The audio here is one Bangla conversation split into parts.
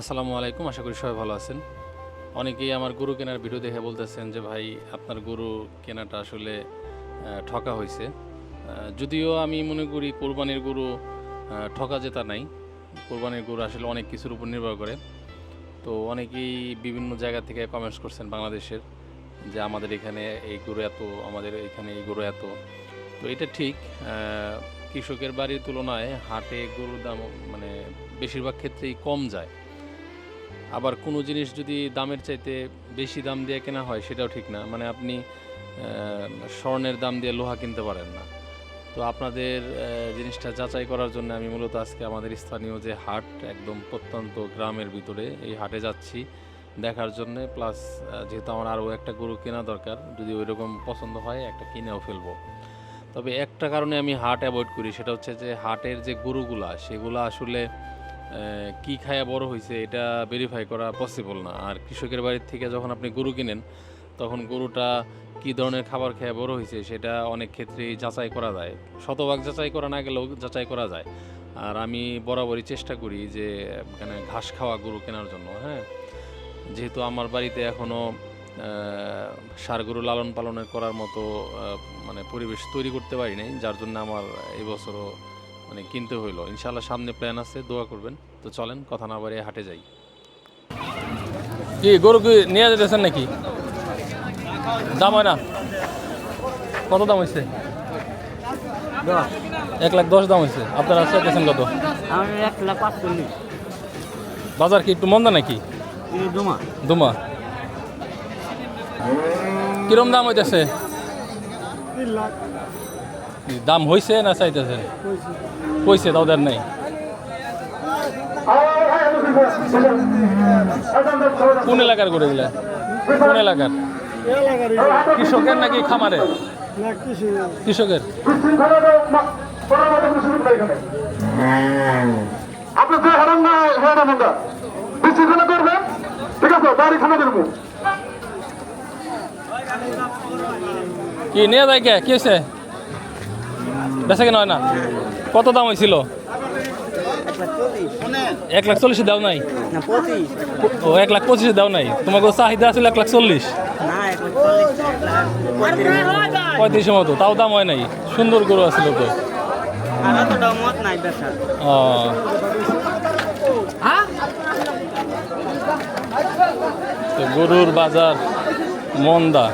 আসসালামু আলাইকুম, আশা করি সবাই ভালো আছেন। অনেকেই আমার গরু কেনার ভিডিও দেখে বলতেছেন যে, ভাই, আপনার গরু কেনাটা আসলে ঠকা হয়েছে। যদিও আমি মনে করি কোরবানির গরু ঠকা যেটা নাই। কোরবানির গরু আসলে অনেক কিছুর উপর নির্ভর করে। তো অনেকেই বিভিন্ন জায়গা থেকে কমেন্টস করছেন বাংলাদেশের, যে আমাদের এখানে এই গরু এত, আমাদের এখানে এই গরু এত। তো এটা ঠিক কৃষকের বাড়ির তুলনায় হাটে গরুর দাম মানে বেশিরভাগ ক্ষেত্রেই কম যায়। আবার কোনো জিনিস যদি দামের চাইতে বেশি দাম দিয়ে কেনা হয়, সেটাও ঠিক না। মানে আপনি স্বর্ণের দাম দিয়ে লোহা কিনতে পারেন না। তো আপনাদের জিনিসটা যাচাই করার জন্য আমি মূলত আজকে আমাদের স্থানীয় যে হাট, একদম প্রত্যন্ত গ্রামের ভিতরে এই হাটে যাচ্ছি দেখার জন্যে। প্লাস যেহেতু আমার আরও একটা গরু কেনা দরকার, যদি ওই রকম পছন্দ হয়, একটা কিনেও ফেলব। তবে একটা কারণে আমি হাট অ্যাভয়েড করি, সেটা হচ্ছে যে হাটের যে গরুগুলা, সেগুলা আসলে কি খায়া বড় হয়েছে এটা ভেরিফাই করা পসিবল না। আর কৃষকের বাড়ির থেকে যখন আপনি গরু কিনেন, তখন গরুটা কি ধরনের খাবার খেয়ে বড় হয়েছে সেটা অনেক ক্ষেত্রেই যাচাই করা যায়। শতভাগ যাচাই করা না গেলেও যাচাই করা যায়। আর আমি বরাবরই চেষ্টা করি যে মানে ঘাস খাওয়া গরু কেনার জন্য হ্যাঁ? যেহেতু আমার বাড়িতে এখনও সার গরু লালন পালনের করার মতো মানে পরিবেশ তৈরি করতে পারি নাই, যার জন্য আমার এই বছরও মানে কিনতে হইল। ইনশাল্লাহ সামনে প্ল্যান আছে দোয়া করবেন। তো চলেন কথা না বাড়িয়ে হাটে যাই। কি গরু কি নিয়ে যেতেছেন নাকি? দাম হয় না? কত দাম হয়েছে এক লাখ দশ দাম হয়েছে আপনারা চাইতেছেন কত? বাজার কি একটু মন্দা নাকি? দুমা। কিরম দাম হইতেছে? দাম হইছে না চাইতেছেন কইছে তাও দেন নাই। কোন এলাকার করে দিলে কোন এলাকার? কৃষকের নাকি খামারে কৃষকের। আপনি যে হারান না হারান আমরা বিশৃঙ্খলা করবেন ঠিক আছে বাড়ি খানা করব কি নিয়ে যায় কে? কি হয়েছে বেচা কেন হয় না? কত দাম হয়েছিল এক লাখ চল্লিশে দাও নাই? ও, এক লাখ পঁচিশে দাও নাই। তোমাকে চাহিদা ছিল এক লাখ চল্লিশ। পঁয়ত্রিশের মতো, তাও দাম হয় নাই। সুন্দর গরু আছিল তো ও। গরুর বাজার মন্দা।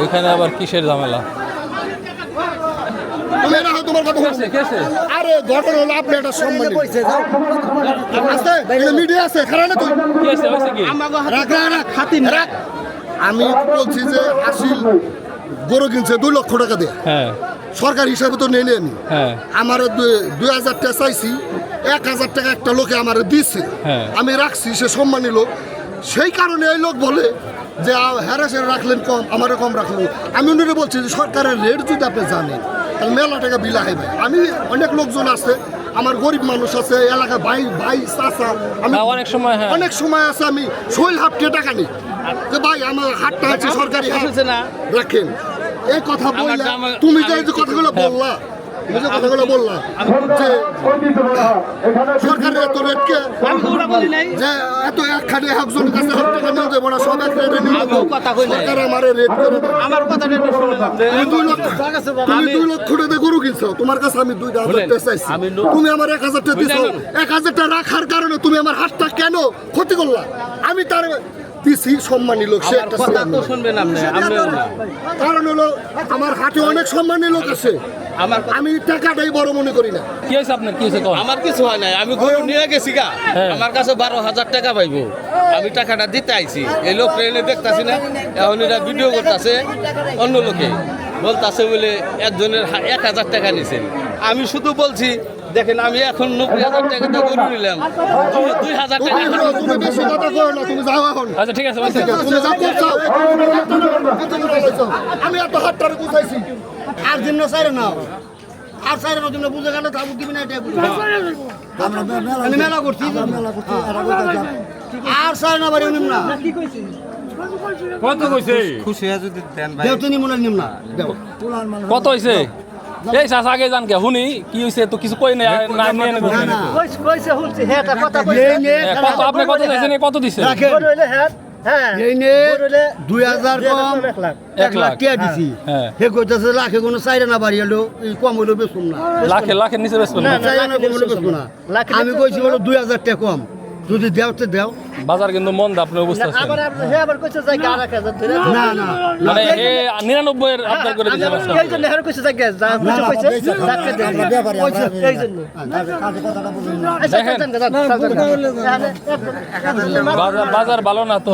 ওইখানে আবার কিসের ঝামেলা? আরে ঘটনা হলো আপনি একটা সম্মান। মিডিয়া আছে খারাপ না তুই রাখ রাখ রাখ হাতি রাখ। আমি বলছি যে আসিল গরু কিনছে দুই লক্ষ টাকা দিয়ে। হ্যাঁ। সরকার হিসাবে তো নেই আমি। হ্যাঁ। আমার দুই হাজার টাকা চাইছি এক হাজার টাকা একটা লোকে আমার দিচ্ছে হ্যাঁ। আমি রাখছি সে সম্মানী লোক। সেই কারণে এই লোক বলে যে হ্যারাসের রাখলেন কম আমারও কম রাখলেন আমি উনি বলছি যে সরকারের রেট যদি আপনি জানেন তাহলে মেলা টাকা বিলা হয় ভাই। আমি অনেক লোকজন আছে আমার গরিব মানুষ আছে এলাকা ভাই ভাই চাচা আমি হ্যাঁ, অনেক সময় হ্যাঁ। অনেক সময় আছে আমি শৈল হাফ কে টাকা নিই। যে ভাই আমার হাটটা আছে সরকারি হাট রাখেন। এই কথা বললে তুমি যে কথাগুলো বললা যে কথাগুলো বললা। যে সরকারের এত রেটকে যে এত এক খাটে একজন কাছে হাত টাকা নিয়ে যাব না সব এক রেটে নিয়ে যাব। সরকার আমার রেট করে আমার কথাটা তুমি দুই লক্ষ তুমি দুই লক্ষ টাকা গরু কিনছো। তোমার কাছে আমি দুই হাজার টাকা চাইছি। তুমি আমার এক হাজার টাকা দিছো। এক হাজার টাকা রাখার কারণে তুমি আমার হাতটা কেন ক্ষতি করলা? আমি তার দিছি সম্মানী লোক সে একটা শুনবেন আপনি কারণ হলো আমার হাটে অনেক সম্মানী লোক আছে। আমার আমি টাকাটাই বড় মনে করি না। কি হয়েছে আপনার? কি হয়েছে? আমার কিছু হয় নাই। আমি গরু নিয়ে গেছি গা। হ্যাঁ। আমার কাছে বারো হাজার টাকা পাইবো। আমি টাকাটা দিতে আইছি। এই লোক ট্রেনে দেখতাছি না। এখন এরা ভিডিও করতেছে অন্য লোকে। বলতাছে বলে একজনের এক হাজার টাকা নিছেন। আমি শুধু বলছি দেখেন আমি এখন নব্বই হাজার টাকা দিয়ে গরু নিলাম। দুই- দুই হাজার টাকা তুমি বেশি কথা কো না তুমি যাও এখন। আচ্ছা ঠিক আছে তুমি যা করছ আমি এত হাতটারে গুছাইছি আর দিন সাইরে নাও। আর সাইরে নাও তুমি বুঝে গেলে তাবু দিবি না এটা আমি মেলা করছি। আর সাইরে না বাড়ি নিম না। কত কইছে? দেও তুমি মনে নিম না। দেও। কত হয়েছে এই চাষ আগে জান কে শুনি কি হয়েছে তো কিছু কই নাই না নিয়ে না না। কইছে কইছে শুনছি। হ্যাঁ কথা কইছে। কত আপনি কত দিয়েছেন এ কত দিছেন? রাখেন। হইলে হ্যাঁ হ্যাঁ। এই নিয়ে দুই হাজার কম এক লাখ। টিয়া দিছি। হ্যাঁ। সে কইতেছে লাখে কোনো চাইরে না বাড়ি এই কম হইল বেশুন না। লাখে লাখের নিচে বেচবেন না। না, চাইরে না কম হইল বেশুন না। লাখে আমি কইছি বলো দুই হাজার টাকা কম। যদি দেও তো দেও। বাজার কিন্তু মন্দা আপনি অবস্থা আছেন আবার আপনি- হ্যাঁ আবার কইছে যাই আর এক হাজার ধরে না না। মানে এ নিরানব্বই এর আপনার করে দিয়েছেন আজকে। এই জন্য হ্যাঁ কইছে যাই যা কইছে কইছে রাখতে দেন। কইছে এই জন্য আচ্ছা দেখেন। যান যান যান বাজার বাজার ভালো না তো?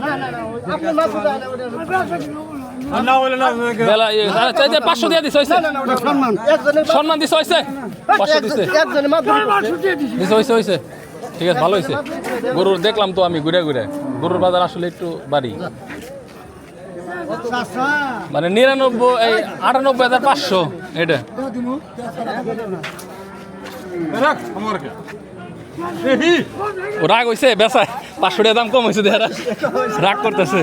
না না না আপনি মাছ উঠান পাঁচশো দিছে ঠিক আছে, ভালো গরুর দেখলাম তো আমি ঘুরে ঘুরে। গরুর বাজার আসলে একটু বাড়ি। মানে নিরানব্বই, এই আটানব্বই হাজার পাঁচশো, এটা। রাগ হয়েছে বেচায়। পাঁচশো টাকা দাম কম হয়েছে রাগ করতেছে।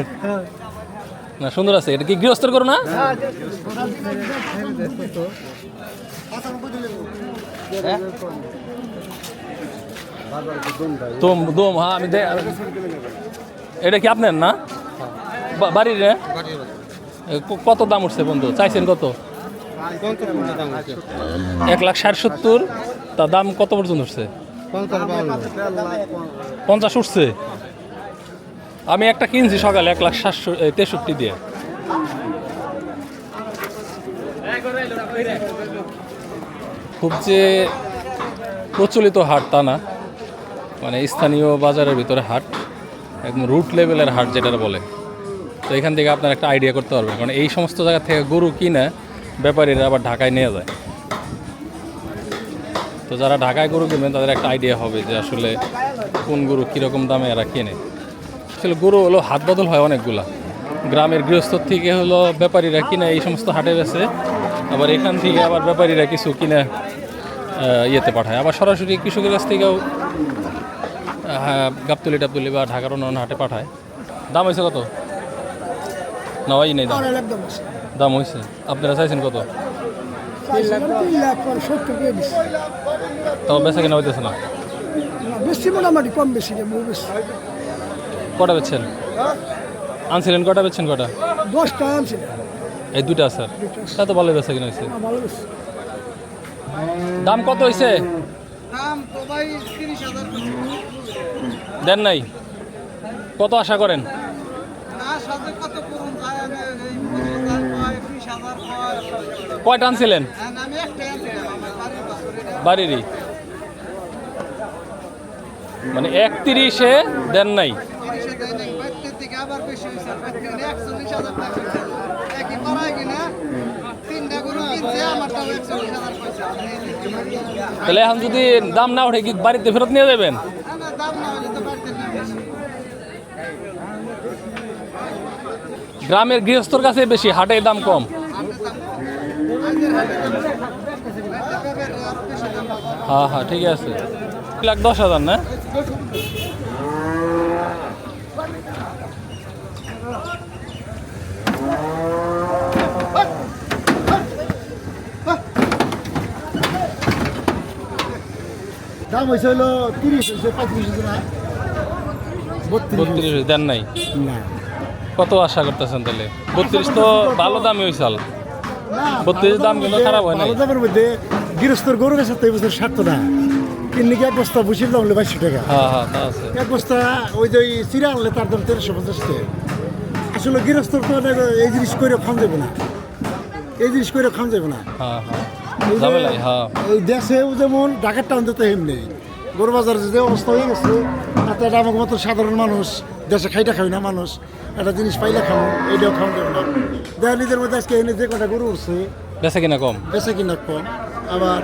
না সুন্দর আছে। এটা কি গৃহস্থর করো না? দম হ্যাঁ আমি এটা কি আপনার না? বাড়ির ক- কত দাম উঠছে বন্ধু? চাইছেন কত? এক লাখ ষাট সত্তর। তা দাম কত পর্যন্ত উঠছে? পঞ্চাশ উঠছে? আমি একটা কিনছি সকালে এক লাখ সাতশো তেষট্টি দিয়ে। খুব যে প্রচলিত হাট তা না। মানে স্থানীয় বাজারের ভিতরে হাট, একদম রুট লেভেলের হাট যেটা বলে। তো এখান থেকে আপনার একটা আইডিয়া করতে পারবেন। কারণ এই সমস্ত জায়গা থেকে গরু কিনে ব্যাপারীরা আবার ঢাকায় নিয়ে যায়। তো যারা ঢাকায় গরু কিনবেন, তাদের একটা আইডিয়া হবে যে আসলে কোন গরু কীরকম দামে এরা কেনে। আসলে গরু হলো হাত বদল হয় অনেকগুলা। গ্রামের গৃহস্থ থেকে হলো ব্যাপারীরা কিনে এই সমস্ত হাটে বেছে, আবার এখান থেকে আবার ব্যাপারীরা কিছু কিনে ইয়েতে পাঠায়। আবার সরাসরি কৃষকের কাছ থেকেও গাবতলি টাবতলি বা ঢাকার অন্য হাটে পাঠায়। দাম হয়েছে কত? না হয় নেই দাম। দাম হয়েছে। আপনারা চাইছেন কত? তাও বেচা কেনা হইতেছে না। বেশি মোটামুটি কম বেশি। কটা বেচছেন? আনছিলেন কটা বেচছেন কটা? দশটা আনছে এই দুইটা স্যার। তা তো ভালো বেচা কিনা হয়েছে। দাম কত হয়েছে? দেন নাই? কত আশা করেন? কয়টা আনছিলেন? বাড়িরই। মানে একত্রিশে দেন নাই। তাহলে এখন যদি দাম না ওঠে কি বাড়িতে ফেরত নিয়ে যাবেন? গ্রামের গৃহস্থর কাছে বেশি, হাটে দাম কম। হ্যাঁ হ্যাঁ ঠিক আছে। এক লাখ দশ হাজার, না? দাম হয়েছে হলো তিরিশ হয়েছে পঁয়ত্রিশ হয়েছে না? বত্রিশ। দেন নাই? না। কত আশা করতেছেন তাহলে? বত্রিশ তো ভালো দামই হয়েছাল বত্রিশ দাম কিন্তু খারাপ হয় ভালো দামের মধ্যে গৃহস্থর গরু গেছে তো এই বছর সাত না। কিনলে কি এক বস্তা বুঝির দাম হলো বাইশশো টাকা? হ্যাঁ হ্যাঁ এক বস্তা ওই যে ওই চিরা আনলে তার দাম তেরোশো পঞ্চাশ টাকা। আসলে গৃহস্থর তো এই জিনিস করে খাওয়া যাবে না। এই জিনিস করে খাওয়া যাবে না। হ্যাঁ। এই হ্যাঁ। দেশেও যেমন ঢাকার টাউন তো এমনি। গরু বাজার যে অবস্থা হয়ে গেছে তাতে এটা আমাকে মতো সাধারণ মানুষ দেশে খাইটা খাই না মানুষ একটা জিনিস পাইলে খাও এইটাও খাওয়া দেখা নিজের মধ্যে আজকে এনে যে কটা গরু উঠছে বেচা কিনা কম? বেচা কিনা কম আবার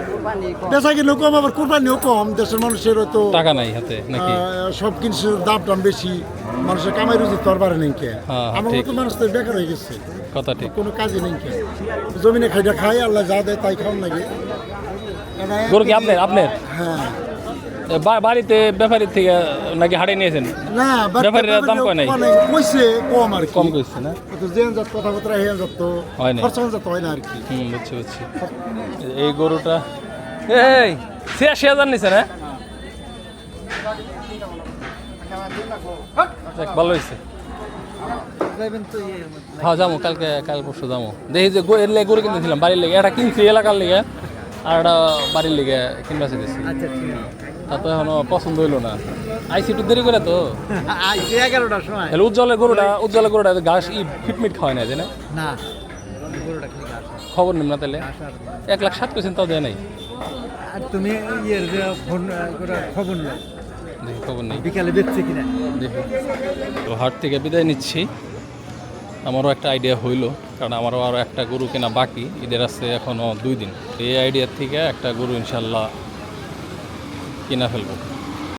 বেচা কিনা কম আবার কোরবানিও কম দেশের মানুষের তো টাকা নাই হাতে নাকি? সব কিছুর দাম টাম বেশি। মানুষের কামাই রুজি তো আর বাড়ে নেই কে? হ্যাঁ, আমার মতো মানুষ তো বেকার হয়ে গেছে। কথা ঠিক। কোনো কাজই নেই কে? জমিনে খাইটা খাই আল্লাহ যা দেয় তাই খাওয়ান লাগে। গরু কি আপনার আপনার? হ্যাঁ। বাড়িতে ব্যাপারীর থেকে নাকি হাটে নিয়েছেন? না ব্যাপারীরা দাম কয় নাই? কইছে কম আর কম কইছে না? তো যেন যত কথাবার্তা হেন যত হয় নাই। খরচ যত হয় না আর কি। হুম বুঝছি বুঝছি। এই গরুটা এই ছিয়াশি হাজার নিছে না? ভালো হয়েছে হ্যাঁ যাব কালকে কাল পরশু যাব দেখি যে এর লেগে গরু কিনতেছিলাম বাড়ির লেগে। এটা কিনছি এলাকার লেগে আর এটা বাড়ির লেগে কিনবা চাইতেছি আচ্ছা তা তো এখনও পছন্দ হইল না। আইসি একটু দেরি করে তো। এগারোটার সময়। তাহলে উজ্জ্বলের গরুটা উজ্জ্বলের গরুটা ঘাস ই ফিটমিট খাওয়ায় না তাই না? না খবর নিম না তাহলে? এক লাখ সাত কোয়েছেন তাও দেয় নাই। আর তুমি ইয়ের খবর দেখি খবর নেই। বিকালে বেচছে কিনা? তো হাট থেকে বিদায় নিচ্ছি। আমারও একটা আইডিয়া হইল কারণ আমারও আরও একটা গরু কেনা বাকি ঈদের আছে এখনও দুই দিন। এই আইডিয়ার থেকে একটা গরু ইনশাল্লাহ কিনা ফেলব।